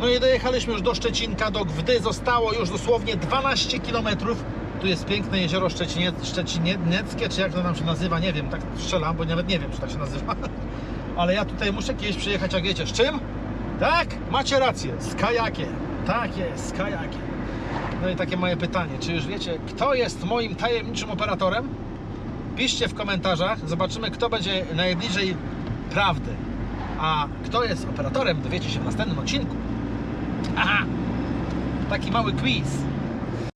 No i dojechaliśmy już do Szczecinka, do Gwdy. Zostało już dosłownie 12 km. Tu jest piękne jezioro Szczecinie, Szczecinieckie, czy jak to tam się nazywa, nie wiem, tak strzelam, bo nawet nie wiem, czy tak się nazywa. Ale ja tutaj muszę kiedyś przyjechać, jak wiecie, z czym? Tak, macie rację, z kajakiem. Tak jest, z kajakiem. No i takie moje pytanie, czy już wiecie, kto jest moim tajemniczym operatorem? Piszcie w komentarzach, zobaczymy, kto będzie najbliżej prawdy. A kto jest operatorem, dowiecie się w następnym odcinku. Aha! Taki mały quiz.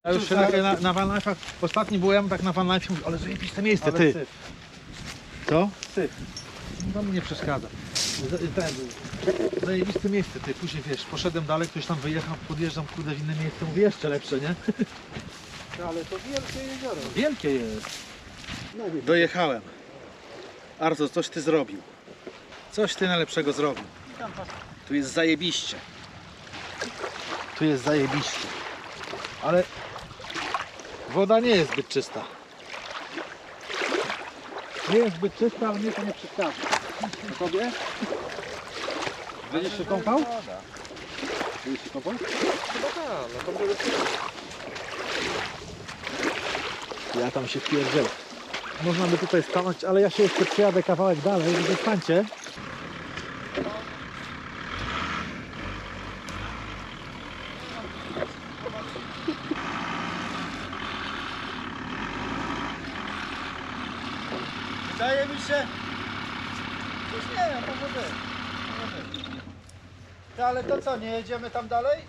Ja już się na, na, na Van Life'ach, ostatni byłem tak na Van Life'ie, mówię, ale zajebiste miejsce, ty. Co? Syf. No mi nie przeszkadza. Zajebiste miejsce, ty. Później wiesz, poszedłem dalej, ktoś tam wyjechał, podjeżdżam, kurde, w inne miejsce, mówię, jeszcze lepsze, nie? Ale to wielkie jezioro. Wielkie jest. No Dojechałem. Arzo, coś ty zrobił. Coś ty najlepszego zrobił. Tu jest zajebiście. Tu jest zajebiście. Ale woda nie jest zbyt czysta. Nie jest zbyt czysta, ale mnie to nie przeszkadza. A tobie? Będziesz się kąpał? Będziesz się kąpał? Chyba tak, no to Ja tam się pierdzielę. Można by tutaj stanąć, ale ja się jeszcze przejadę kawałek dalej, zostańcie. Wydaje mi się... Coś nie wiem, może być. Może być. Ty, ale to co, nie jedziemy tam dalej?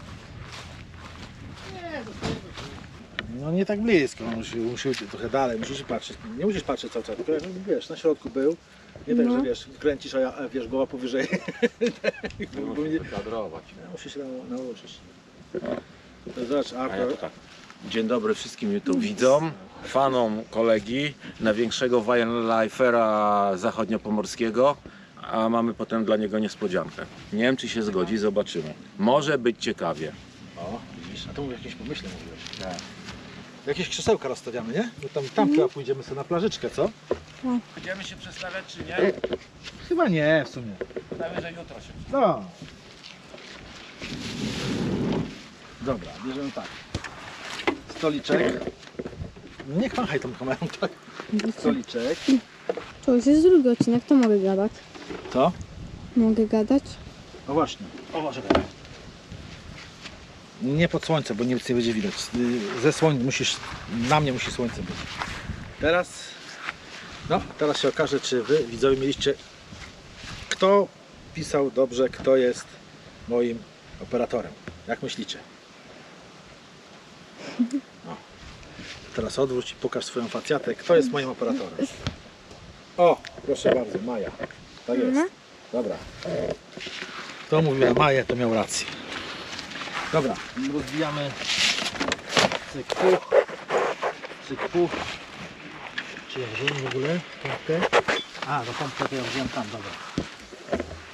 Nie, zostajemy tu. No nie tak blisko, musi, musi trochę dalej, musisz patrzeć. Nie musisz patrzeć cały czas, tylko jak, wiesz, na środku był. Nie tak, No. że wiesz, kręcisz, a ja, a wiesz, głowa powyżej. Bo- bo nie- kadrować. Musisz się nau- nauczyć. To Zobacz, A ja Artur. to tak. Dzień dobry wszystkim YouTube widzom, fanom kolegi, największego wildlifera zachodniopomorskiego, a mamy potem dla niego niespodziankę. Nie wiem czy się zgodzi, zobaczymy. Może być ciekawie. O, widzisz, a to mówię, jakieś pomyśle mówiłeś. Tak. Jakieś krzesełka rozstawiamy, nie? Bo tam, tam chyba pójdziemy sobie na plażyczkę, co? Będziemy się przestawiać czy nie? Chyba nie, w sumie. Że jutro się No. Dobra, bierzemy tak. Stoliczek. Niech machaj tą kamerą, tak. Stoliczek. To już jest drugi odcinek, to mogę gadać. Co? Mogę gadać? No właśnie. O, może tak. Nie pod słońce, bo nic nie będzie widać. Ze słońca musisz, na mnie musi słońce być. Teraz, no, teraz się okaże, czy wy, widzowie, mieliście, kto pisał dobrze, kto jest moim operatorem. Jak myślicie? Teraz odwróć i pokaż swoją facjatę, kto jest moim operatorem. O, proszę bardzo, Maja. Tak jest. Mhm. Dobra. Kto mówił Maję, to miał rację. Dobra, rozbijamy cyk puch, cyk puch. Czy ja wziąłem w ogóle pompkę? A, do pompkę to ja wziąłem tam, dobra.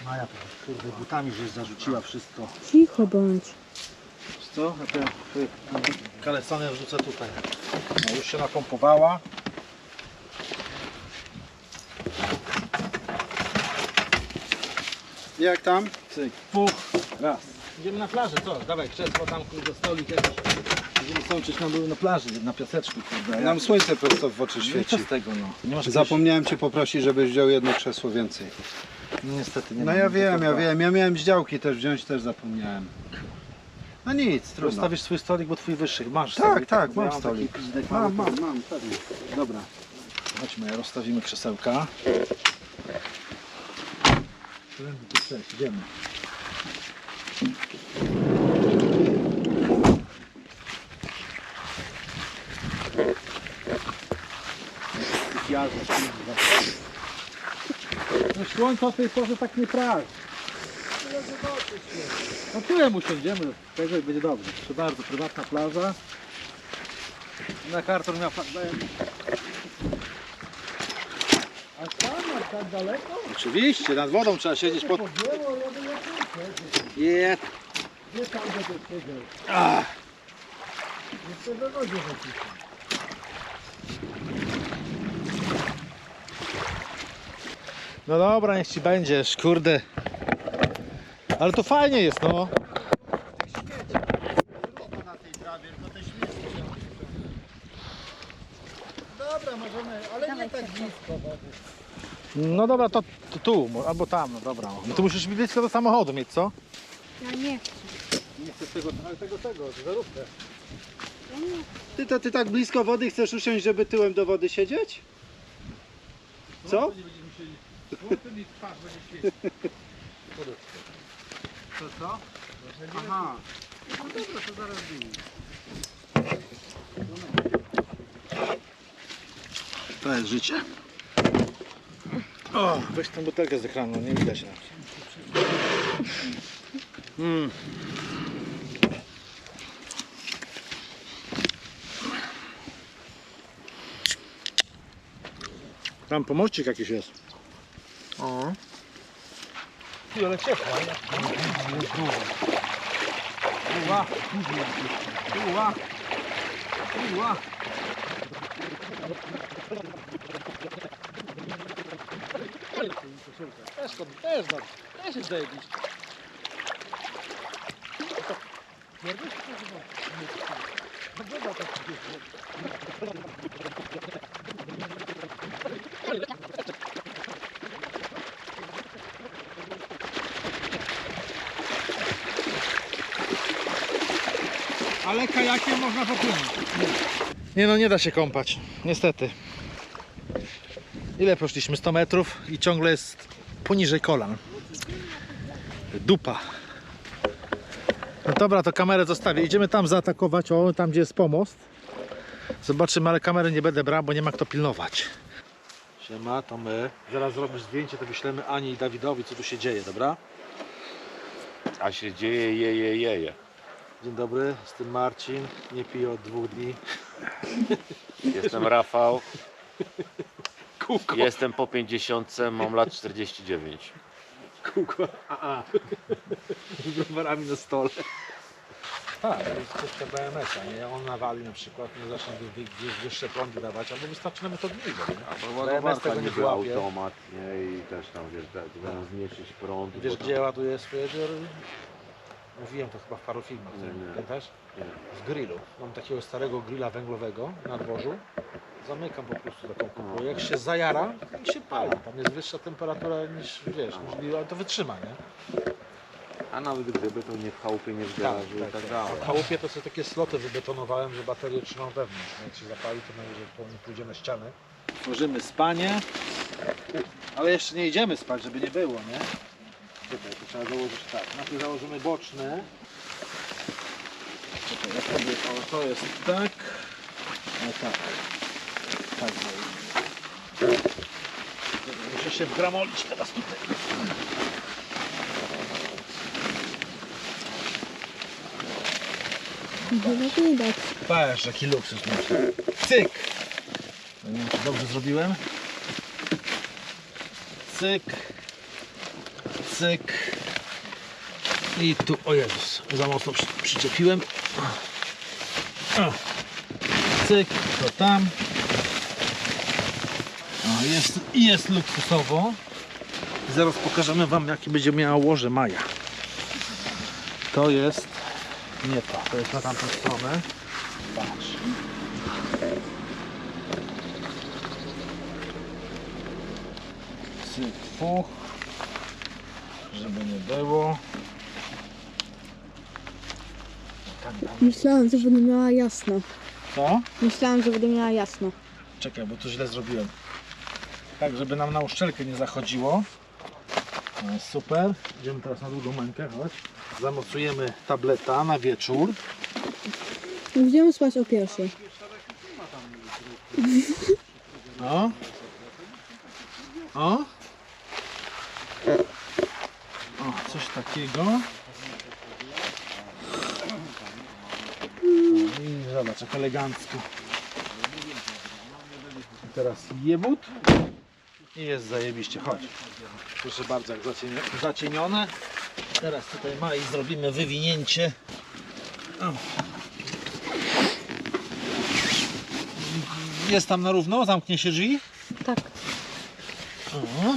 Maja to kurde butami żeś zarzuciła wszystko. Cicho bądź. Wiesz co? Ja te y, kalesonę wrzucę tutaj. No, już się napompowała. Jak tam? Cyk, puch, raz. Idziemy na plażę, co? Dawaj krzesło tam, kurde, stolik jakiś. Będziemy sączyć na, na plaży, na piaseczku, kurde. Nam słońce prosto w oczy No świeci. co z tego, no? Nie masz Zapomniałem Cię poprosić, żebyś wziął jedno krzesło więcej. No Niestety nie No mam ja wiem, ja wiem. Ja miałem z działki też wziąć, też zapomniałem. No nic, trudno. Rozstawisz swój stolik, bo twój wyższy. Masz Tak, stolik, tak, mam taki stolik. pizdek Mam, mały. mam, mam, pewnie. Dobra. Chodźmy, rozstawimy krzesełka. Którędy tu przejść? Idziemy. No słońce o tej porze tak nie prawi. No tyle mu siądziemy, także będzie dobrze. Proszę bardzo, prywatna plaża. Na karton miał pan A tam, tak daleko? Oczywiście, nad wodą trzeba siedzieć pod... Je. Gdzie tam będę siedział? Ach. Jeszcze we wodzie nacisnę. No dobra, niech ci będziesz, kurde. Ale to fajnie jest, no. Dobra, możemy, ale nie tak blisko wody. No dobra, to, tu, albo tam, no dobra. No ty musisz co do samochodu mieć, co? Ja nie chcę. Nie chcesz tego, ale tego, tego, zarówkę. Ty to ty tak blisko wody chcesz usiąść, żeby tyłem do wody siedzieć? Co? Wtedy twarz będzie świecić. To co? Aha. No dobra, to zaraz wyjdzie. To jest życie. O, weź tę butelkę z ekranu, nie widać nam. Mm. Tam pomościk jakiś jest. O. Ty, ale ciepła. Uła. Uła. Uła. Też to, też dobrze. Też jest zajebiście. Ale można popłynąć. Nie no, nie da się kąpać. Niestety. Ile poszliśmy? 100 metrów i ciągle jest poniżej kolan. Dupa. No dobra, to kamerę zostawię. Idziemy tam zaatakować, o tam gdzie jest pomost. Zobaczymy, ale kamery nie będę brał, bo nie ma kto pilnować. Siema, to my. Zaraz zrobisz zdjęcie, to wyślemy Ani i Dawidowi, co tu się dzieje, dobra? A się dzieje je, je, je, je. Dzień dobry, jestem Marcin, nie piję od dwóch dni. Jestem Rafał, Kółko. jestem po 50, mam lat 49. Kółko, a a. Z browarami na stole. Tak, to jest kwestia BMS-a, nie? On nawali na przykład, nie zacznie wy- wy- gdzieś wyższe prądy dawać, albo wystarczy nawet od niego, nie? Albo BMS ładowarka tego nie niby wyłapie. automat, nie? I też tam, wiesz, tak, zamiast zmniejszyć prąd. Wiesz bo tam- gdzie ja ładuję swoje? Mówiłem to chyba w paru filmach, Nie, nie. pamiętasz? Nie. W grillu. Mam takiego starego grilla węglowego na dworzu. Zamykam po prostu taką kupę. Jak się zajara, to się pali. Tam jest wyższa temperatura niż, wiesz, grill, ale to wytrzyma, nie? A nawet gdyby to nie w chałupie, nie w garażu i tak dalej. A w chałupie to sobie takie sloty wybetonowałem, że baterię trzymam wewnątrz. nie? Jak się zapali, to najwyżej to nie pójdzie na ścianę. Tworzymy spanie, ale jeszcze nie idziemy spać, żeby nie było, nie? Czekaj, to trzeba założyć tak. Najpierw założymy boczne. Czekaj, ja sobie, o, to jest tak. No tak. Tak. Muszę się wgramolić teraz tutaj. Chyba widać. Patrz, jaki luksus masz. Cyk! No Nie wiem, czy dobrze zrobiłem. Cyk. Cyk. I tu, o Jezus, za mocno przy, przyczepiłem. O. Cyk, to tam. O, jest, jest luksusowo. Zaraz pokażemy Wam, jaki będzie miała łoże Maja. To jest nie to, to jest na tamtą stronę. Patrz. Cyk, fuch. Żeby nie było. Tam, tam. Myślałam, że będę miała jasno. Co? Myślałam, że będę miała jasno. Czekaj, bo tu źle zrobiłem. Tak, żeby nam na uszczelkę nie zachodziło. No, super. Idziemy teraz na drugą mękę, chodź. Zamocujemy tableta na wieczór. Będziemy spać o pierwszej. No. O. O, coś takiego. O, I zobacz, jak elegancko. I teraz jebut. I jest zajebiście, chodź. Proszę bardzo, jak zacieni- zacienione. Teraz tutaj ma i zrobimy wywinięcie. O. Jest tam na równo, zamknie się drzwi. Tak. O.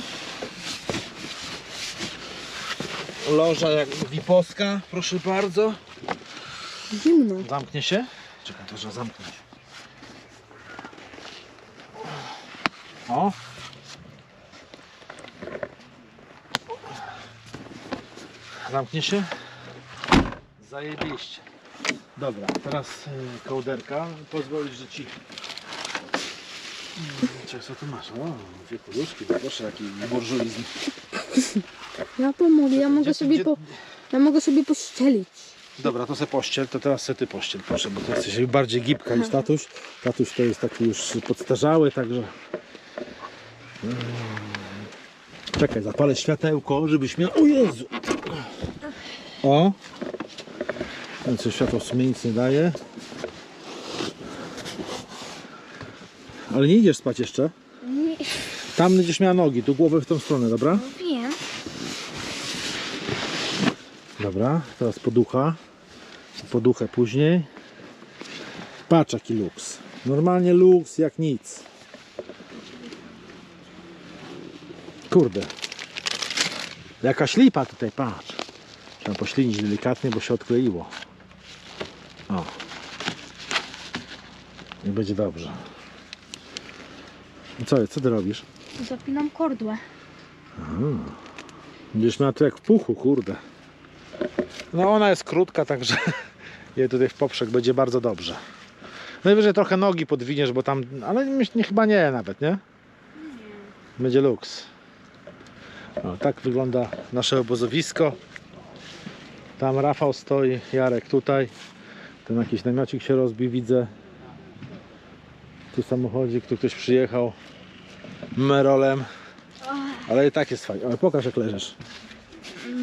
Loża jak wiposka, proszę bardzo. Zimno. Zamknie się? Czekaj, to trzeba zamknąć. O. Zamknie się. Zajebiście. Dobra, teraz y, kołderka. Pozwolisz, że ci... Mm, Czekaj, co tu masz? O, dwie poduszki, no proszę, jaki burżuizm. Ja pomogę, ja mogę sobie po... Ja mogę sobie pościelić. Dobra, to se pościel, to teraz se ty pościel, proszę, bo ty jesteś bardziej gibka niż tatuś. Tatuś to jest taki już podstarzały, także... Mm. Czekaj, zapalę światełko, żebyś miał... O Jezu! O! Co światło w sumie nic nie daje. Ale nie idziesz spać jeszcze? Tam będziesz miała nogi, tu głowę w tą stronę, dobra? Wiem. Dobra, teraz poducha. Poduchę później. Patrz jaki luks. Normalnie luks jak nic. Kurde. Jakaś lipa tutaj, patrz. Trzeba poślinić delikatnie, bo się odkleiło. O. I będzie dobrze. I co, co ty robisz? Zapinam kordłę. Będziesz miała tu jak w puchu, kurde. No ona jest krótka, także jej tutaj w poprzek będzie bardzo dobrze. Najwyżej trochę nogi podwiniesz, bo tam, ale nie, chyba nie nawet, nie? Będzie luks. O, tak wygląda nasze obozowisko. Tam Rafał stoi, Jarek tutaj. Ten jakiś namiocik się rozbił, widzę. Tu samochodzik, tu ktoś przyjechał merolem. Ale i tak jest fajnie. Ale pokaż jak leżysz.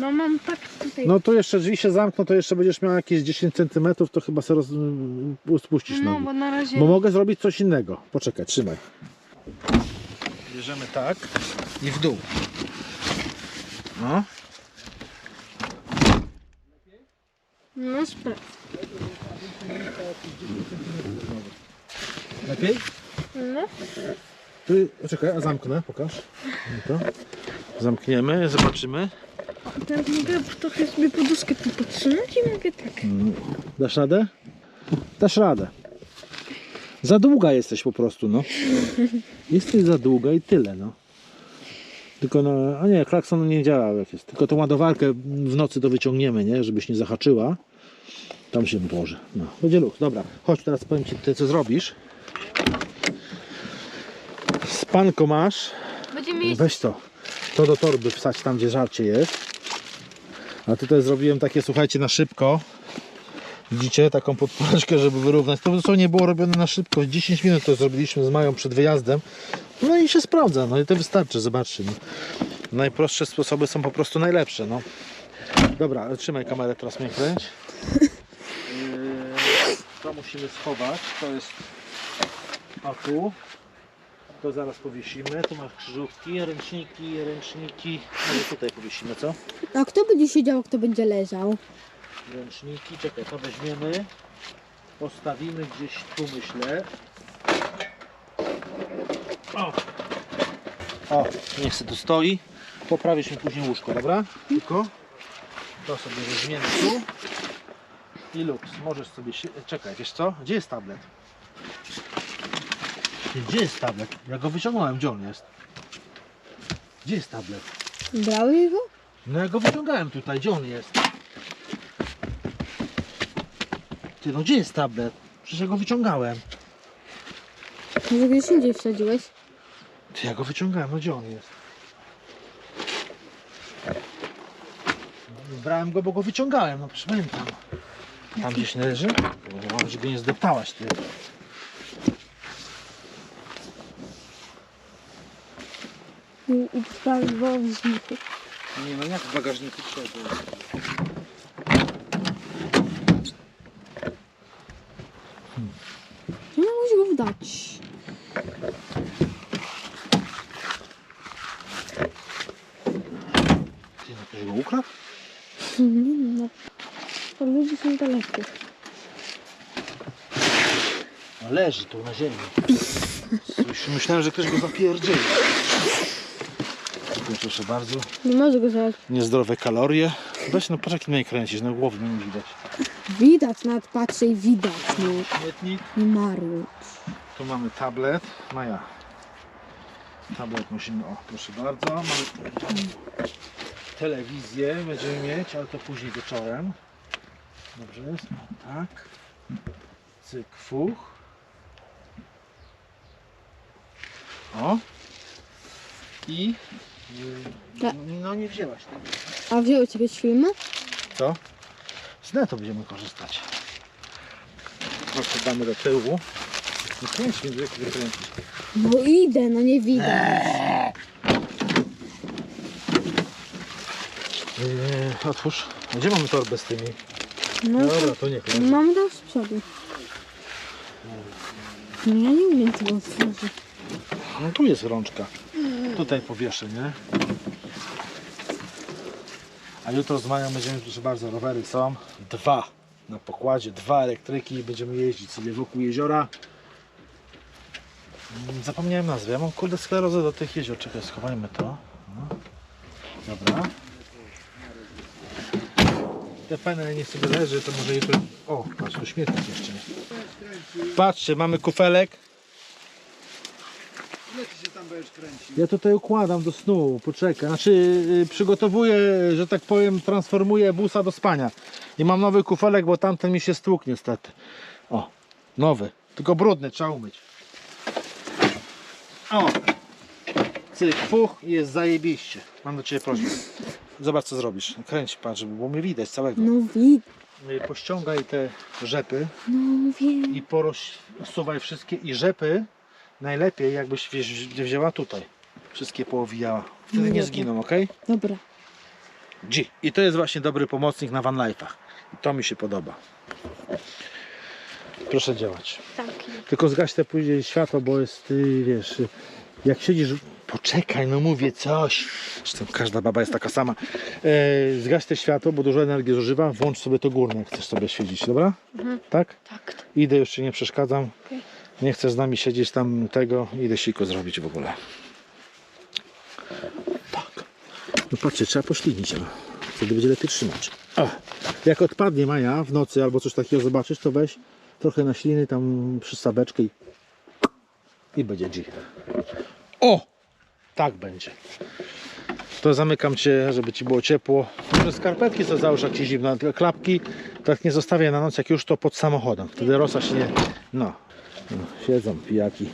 No mam tak tutaj. No to jeszcze drzwi się zamkną, to jeszcze będziesz miał jakieś 10 cm, to chyba sobie roz... spuścisz No, nogi. bo na razie... Bo mogę zrobić coś innego. Poczekaj, trzymaj. Bierzemy tak i w dół. No. No sprawdź. Lepiej? No. Tu, czekaj, a zamknę, pokaż. No to. Zamkniemy, zobaczymy. Teraz mogę trochę sobie poduszkę tu podtrzymać i mogę tak. Dasz radę? Dasz radę. Za długa jesteś po prostu, no. Jesteś za długa i tyle, no. Tylko no, a nie, klakson nie działał jak jest. Tylko tą ładowarkę w nocy to wyciągniemy, nie? Żebyś nie zahaczyła. Tam się położy. No, będzie luk. Dobra, chodź teraz powiem Ci ty, co zrobisz. Spanko masz. Będziemy jeść. Weź to. To do torby wsadź tam, gdzie żarcie jest. A tutaj zrobiłem takie, słuchajcie, na szybko. Widzicie, taką podpóreczkę, żeby wyrównać. To dosłownie było robione na szybko. 10 minut to zrobiliśmy z Mają przed wyjazdem. No i się sprawdza, no i to wystarczy, zobaczcie. No. Najprostsze sposoby są po prostu najlepsze, no. Dobra, trzymaj kamerę, teraz mnie kręć. To musimy schować, to jest... A tu? To zaraz powiesimy. Tu masz krzyżówki, ręczniki, ręczniki. Może tutaj powiesimy, co? A kto będzie siedział, kto będzie leżał? Ręczniki, czekaj, to weźmiemy. Postawimy gdzieś tu, myślę. O! O, niech se tu stoi. Poprawisz mi później łóżko, dobra? Tylko to sobie weźmiemy tu. I możesz sobie. Czekaj, wiesz co? Gdzie jest tablet? Ty, Gdzie jest tablet? Ja go wyciągnąłem, gdzie on jest? Gdzie jest tablet? Brały go? No ja go wyciągałem tutaj, gdzie on jest? Ty, no gdzie jest tablet? Przecież ja go wyciągałem. Może gdzieś indziej wsadziłeś? Ty, ja go wyciągałem, no gdzie on jest? No, Brałem go, bo go wyciągałem, no proszę pamiętam. Tam gdzieś leży? Bo Mam, że go nie zdeptałaś, ty. I, sprawy woźniku. Nie no, jak w bagażniku trzeba Nie mogłeś go wdać. Ty, no ktoś go ukradł? Nie no. To ludzie są dalekie. No leży tu na ziemi. Myślałem, że ktoś go zapierdzieli. Proszę bardzo. Nie może go. Niezdrowe kalorie. Weź no patrz jak mnie kręcisz, no głowy mi nie widać. Widać, nawet patrzę i widać. No. Śmietnik. Nie. Tu mamy tablet. Maja. Tablet musimy, o proszę bardzo, mamy telewizję będziemy mieć, ale to później wieczorem. Dobrze jest, o, tak. Cyk, fuch. O. I... y, Tak. No nie wzięłaś tego. A wzięły ciebie filmy? Co? Z netu będziemy korzystać. Proszę damy do tyłu. No kręć mi, wykręcić. No idę, no nie widzę. Yy, otwórz. Gdzie mamy torbę z tymi? No Dobra, to niech leży. mam dał z przodu. No ja nie umiem tego otworzyć. No tu jest rączka. Tutaj powieszę, nie? A jutro z Mają będziemy, proszę bardzo, rowery są. Dwa na pokładzie, dwa elektryki. Będziemy jeździć sobie wokół jeziora. Mm, Zapomniałem nazwy. Ja mam kurde sklerozę do tych jezior. Czekaj, schowajmy to. No. Dobra. Te fajne nie sobie leży, to może jutro... O, patrz, tu śmietnik jeszcze. Patrzcie, mamy kufelek. Ile ty się tam będziesz kręcił? Ja tutaj układam do snu, poczekaj. Znaczy y, przygotowuję, że tak powiem, transformuję busa do spania. I mam nowy kufelek, bo tamten mi się stłukł niestety. O, nowy. Tylko brudny, trzeba umyć. O! Cyk, fuch i jest zajebiście. Mam do Ciebie prośbę. Zobacz co zrobisz. Kręć, patrz, żeby było mnie widać całego. No widzę. Y, Pościągaj te rzepy No wiem. i porozsuwaj wszystkie i rzepy najlepiej jakbyś wiesz, wzięła tutaj. Wszystkie poowijała. Wtedy nie Dobra. zginą, ok? Dobra. G. I to jest właśnie dobry pomocnik na van life'ach. I to mi się podoba. Proszę działać. Tak. Tylko zgaś te później światło, bo jest, y, wiesz, y, jak siedzisz, poczekaj, no mówię coś. Zresztą każda baba jest taka sama. E, zgaś te światło, bo dużo energii zużywa. Włącz sobie to górne, jak chcesz sobie świecić, dobra? Tak? Tak. Idę, już ci nie przeszkadzam. Okej. Nie chcesz z nami siedzieć tam tego. Idę siku zrobić w ogóle. Tak. No patrzcie, trzeba poślinić, ale wtedy będzie lepiej trzymać. O, jak odpadnie Maja w nocy albo coś takiego zobaczysz, to weź trochę na śliny tam przystaweczkę i, i będzie G. O! Tak będzie. To zamykam Cię, żeby Ci było ciepło. Może skarpetki co załóż jak Ci zimno, klapki tak nie zostawię na noc, jak już to pod samochodem. Wtedy rosa się nie... No. No siedzą pijaki.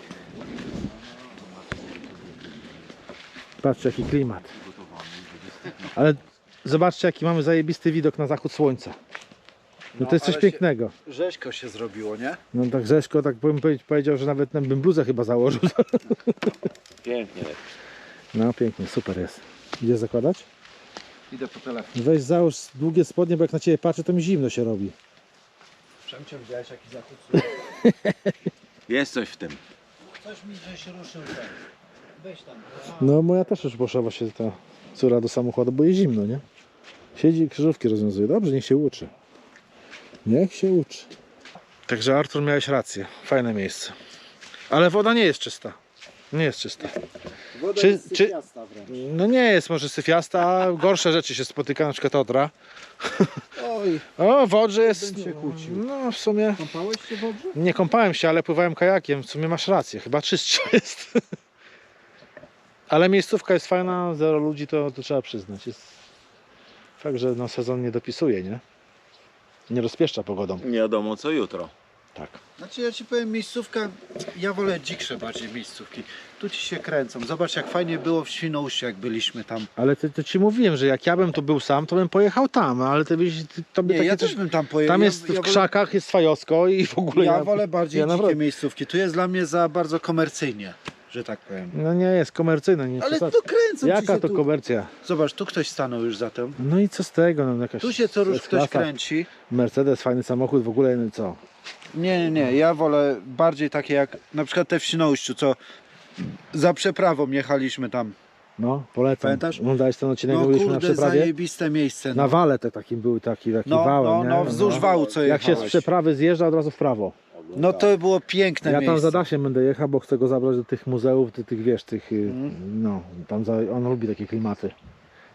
Patrzcie jaki klimat. Ale zobaczcie jaki mamy zajebisty widok na zachód słońca. No to jest coś ale się- pięknego. Rzeźko się zrobiło, nie? No tak Rzeszko tak bym powie- powiedział, że nawet bym bluzę chyba założył. Pięknie. No pięknie, super jest. Gdzie zakładać? Idę po telefon. Weź załóż długie spodnie, bo jak na ciebie patrzę, to mi zimno się robi. Przemcie widziałeś jaki zachód Jest coś w tym. Coś mi gdzieś ruszył ten. Weź tam. No moja też już poszła właśnie ta córa do samochodu, bo jest zimno, nie? Siedzi i krzyżówki rozwiązuje. Dobrze, niech się uczy. Niech się uczy. Także Artur miałeś rację. Fajne miejsce. Ale woda nie jest czysta. Nie jest czysta. Woda Czy- jest czy- syfiasta wręcz. No nie jest może syfiasta, a gorsze rzeczy się spotyka, na przykład odra. O, w Odrze jest... Bym się kłócił. No w sumie... kąpałeś się w Odrze? Nie kąpałem się, ale pływałem kajakiem. W sumie masz rację, chyba czystsza jest. Ale miejscówka jest fajna, zero ludzi, to, to trzeba przyznać. Jest fakt, że no, sezon nie dopisuje, nie? Nie rozpieszcza pogodą. Nie wiadomo co jutro. Tak. Znaczy ja ci powiem, miejscówka, ja wolę dziksze bardziej miejscówki. Tu ci się kręcą. Zobacz jak fajnie było w Świnoujściu, jak byliśmy tam. Ale to, to ci mówiłem, że jak ja bym tu był sam, to bym pojechał tam, ale ty byś, ty, tobie Nie, takie ja coś... też bym tam pojechał. Tam jest ja w wolę- krzakach, jest fajosko i w ogóle Ja wolę bardziej ja dzikie naprawdę- miejscówki. Tu jest dla mnie za bardzo komercyjnie, że tak powiem. No nie jest komercyjne, nie Ale przesadź. to kręcą ci Jaka się to tu. komercja? Zobacz, tu ktoś stanął już za tym. No i co z tego? No, jakaś Tu się co rusz ktoś S-klasa, kręci. Mercedes, fajny samochód, w ogóle no co? Nie, nie, nie. Ja wolę bardziej takie jak na przykład te w Świnoujściu, co za przeprawą jechaliśmy tam. No, polecam. Pamiętasz? Oglądałeś ten odcinek, No byliśmy na kurde, przeprawie? zajebiste miejsce. Na No, wale te takim były taki, taki no, wałem, no, nie? no wzdłuż wału co Jak się z jechałeś. przeprawy zjeżdża, od razu w prawo. No to było piękne ja miejsce. tam za Dasiem będę jechał, bo chcę go zabrać do tych muzeów, do tych, wiesz, tych, y, Mhm. no, tam za, on lubi takie klimaty.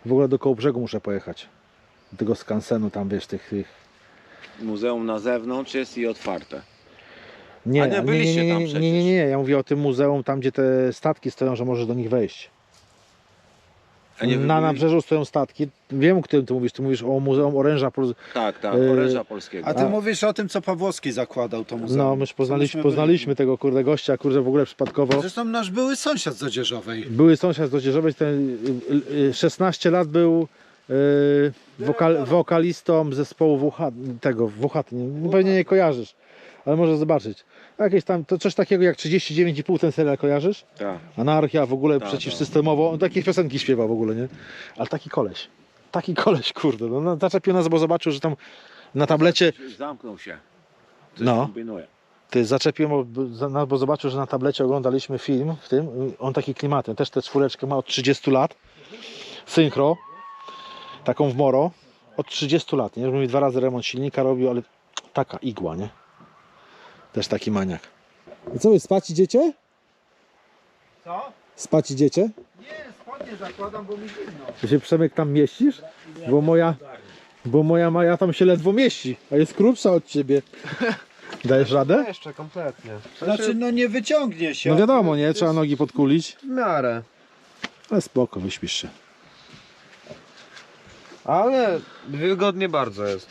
W ogóle do koło brzegu muszę pojechać. Do tego skansenu tam, wiesz, tych, tych Muzeum na zewnątrz jest i otwarte. Nie, A nie nie, byliście nie, tam nie, przecież. nie, nie, nie, ja mówię o tym muzeum, tam gdzie te statki stoją, że możesz do nich wejść. A nie Na byli- nabrzeżu stoją statki. Wiem, o którym ty mówisz. Ty mówisz o Muzeum Oręża Polskiego. Tak, tak, Yy, oręża polskiego. A ty mówisz o tym, co Pawłowski zakładał to muzeum. No, Co poznaliśmy, myśmy poznaliśmy tego kurde gościa, kurde w ogóle przypadkowo. Zresztą nasz były sąsiad z Odzieżowej. Były sąsiad z Odzieżowej, ten y, y, 16 lat był y, wokal, wokalistą zespołu WH, tego WH, nie, nie, pewnie nie kojarzysz, ale możesz zobaczyć. Jakieś tam, to coś takiego jak 39,5 ten serial kojarzysz? Tak. Anarchia w ogóle Tak, przeciwsystemowo, on takie piosenki śpiewa w ogóle, nie? Ale taki koleś, taki koleś, kurde, no, no zaczepił nas, bo zobaczył, że tam na tablecie, Zamknął się. Coś No. kombinuje. ty zaczepił, bo, bo- bo zobaczył, że na tablecie oglądaliśmy film w tym, on taki klimatem, też tę czwóreczkę ma od 30 lat, synchro, taką w moro, od 30 lat, nie? Mówi dwa razy remont silnika robił, ale taka igła, nie? Też taki maniak. I co wy, spać idziecie? Co? Spać idziecie? Nie, spodnie zakładam, bo mi zimno. Ty się Przemek tam mieścisz? Bo moja, bo moja Maja tam się ledwo mieści, a jest krótsza od ciebie. Dajesz radę? Jeszcze kompletnie. Znaczy, no nie wyciągnie się. No wiadomo, nie? Trzeba nogi podkulić. W miarę. Ale spoko, wyśpisz się. Ale wygodnie bardzo jest.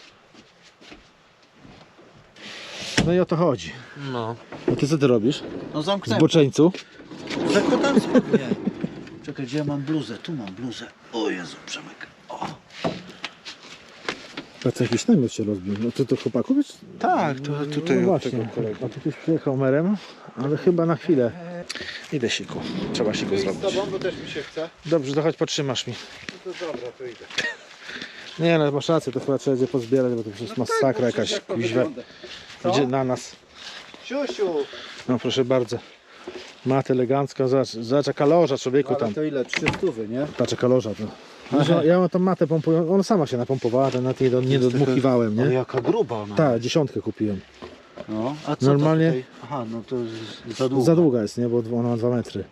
No i o to chodzi. No. A ty co ty robisz? No zamknę. Zboczeńcu? Zakładam spodnie. Czekaj, gdzie ja mam bluzę? Tu mam bluzę. O Jezu, Przemek. O. A co jakiś namiot się rozbił? No to to chłopaku wiesz? Tak, to tutaj no właśnie. tego kolegi. A tu ktoś przyjechał merem, ale chyba na chwilę. Idę siku. Trzeba siku zrobić. bo też mi się chce. Dobrze, to chodź potrzymasz mi. No to dobra, to idę. Nie no, masz rację, to chyba trzeba będzie pozbierać, bo to przecież masakra jakaś kuźwa. Idzie na nas. Siusiu. No proszę bardzo. Mat elegancko, zobacz, zobacz jaka loża człowieku tam. to ile? Trzy stówy, nie? Patrz jaka loża to. Wiesz, Ja, mam tą matę pompują, ona sama się napompowała, ten nawet nie, do, nie dodmuchiwałem, nie? jaka gruba ona. Tak, dziesiątkę kupiłem. No, a co Normalnie- To tutaj? Aha, no to za długo. Za długa jest, nie? Bo ona ma dwa metry.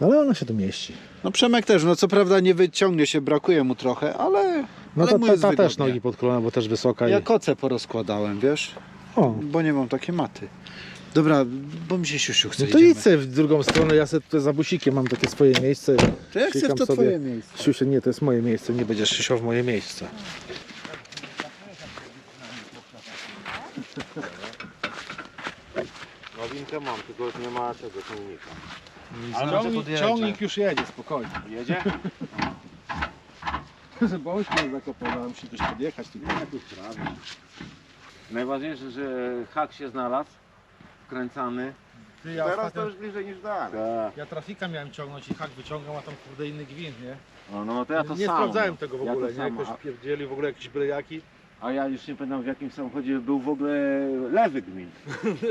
Ale ona się tu mieści. No Przemek też, no co prawda nie wyciągnie się, brakuje mu trochę, ale, No ale ta, mu ta, jest ta też wygodnie. nogi pod kolana, bo też wysoka. Ja I... koce porozkładałem, wiesz? O, Bo nie mam takiej maty. Dobra, bo mi się siusiu chce, no to idziemy. idź w drugą stronę, ja sobie tutaj za busikiem mam takie swoje miejsce. To ja chcę w Klikam to sobie. twoje miejsce. Siusie, nie, to jest moje miejsce, nie będziesz siusiał w moje miejsce. Nowinkę mam, tylko nie ma tego Ciągnik, ciągnik już jedzie, spokojnie. Jedzie? Bądź mnie zakopowałem się też podjechać, tylko Najważniejsze, że hak się znalazł, wkręcany. Ty, ja, Teraz to ostatnio, już bliżej niż dalej. Tak. ja trafika miałem ciągnąć i hak wyciągał, a tam kurde inny gwint, nie? No, no to ja to nie sam. sprawdzałem tego w Ja ogóle, to nie? sam, Jakoś a- pierdzieli w ogóle jakieś brejaki. A ja już nie pamiętam w jakim samochodzie był w ogóle lewy gmin.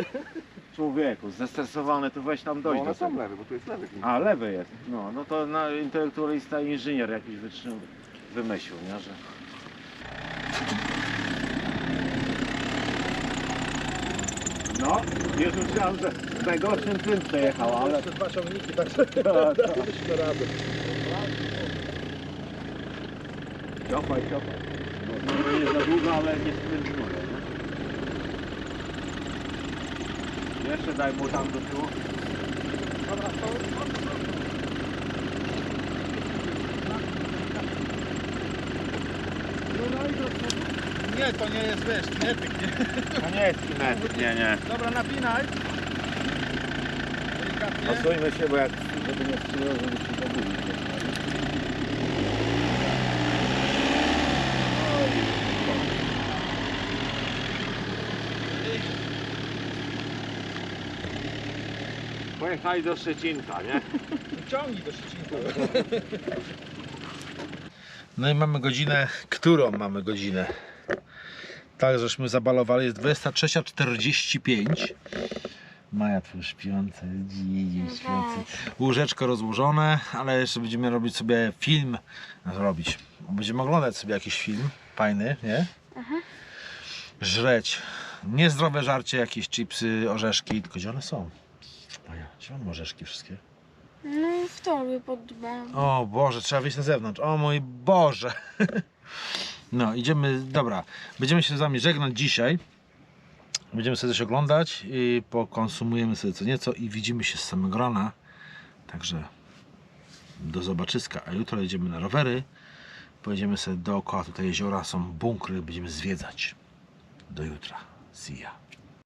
Człowieku, zestresowany, to weź tam dojść. No one do są tego. lewe, bo tu jest lewy gmin. A, lewy jest. No, no to na intelektualista i inżynier jakiś wytrzymał, wymyślił, nie, że... No, już myślałem, że w najgorszym tym przejechał, ale... Te dwa ciągniki, także Tak, daliśmy radę. Ciopaj, ciopaj. No, nie za długo, ale nie sprężnuje, nie? Jeszcze daj mu tam do tyłu. Nie, to nie jest, wiesz, kinetyk, nie? To nie jest kinetyk, nie, nie. Dobra, napinaj. Delikatnie. Pasujmy się, bo jak żeby nie strzelał, żeby się zabudzić. Pojechali do Szczecinka, nie? Ciągnij do Szczecinku. No i mamy godzinę, którą mamy godzinę? Tak, żeśmy zabalowali, jest 23.45. Maja tu śpiąca, dziś śpiący. Łóżeczko rozłożone, ale jeszcze będziemy robić sobie film. Robić. Będziemy oglądać sobie jakiś film fajny, nie? Żreć. Niezdrowe żarcie, jakieś chipsy, orzeszki. Tylko gdzie one są? Gdzie mam orzeszki wszystkie? No w torbie pod dbem. O Boże, trzeba wyjść na zewnątrz. O mój Boże. No, idziemy, dobra. Będziemy się z wami żegnać dzisiaj. Będziemy sobie coś oglądać i pokonsumujemy sobie co nieco i widzimy się z samego rana. Także do zobaczyska. A jutro jedziemy na rowery. Pojedziemy sobie dookoła tutaj jeziora, są bunkry, będziemy zwiedzać. Do jutra. See ya.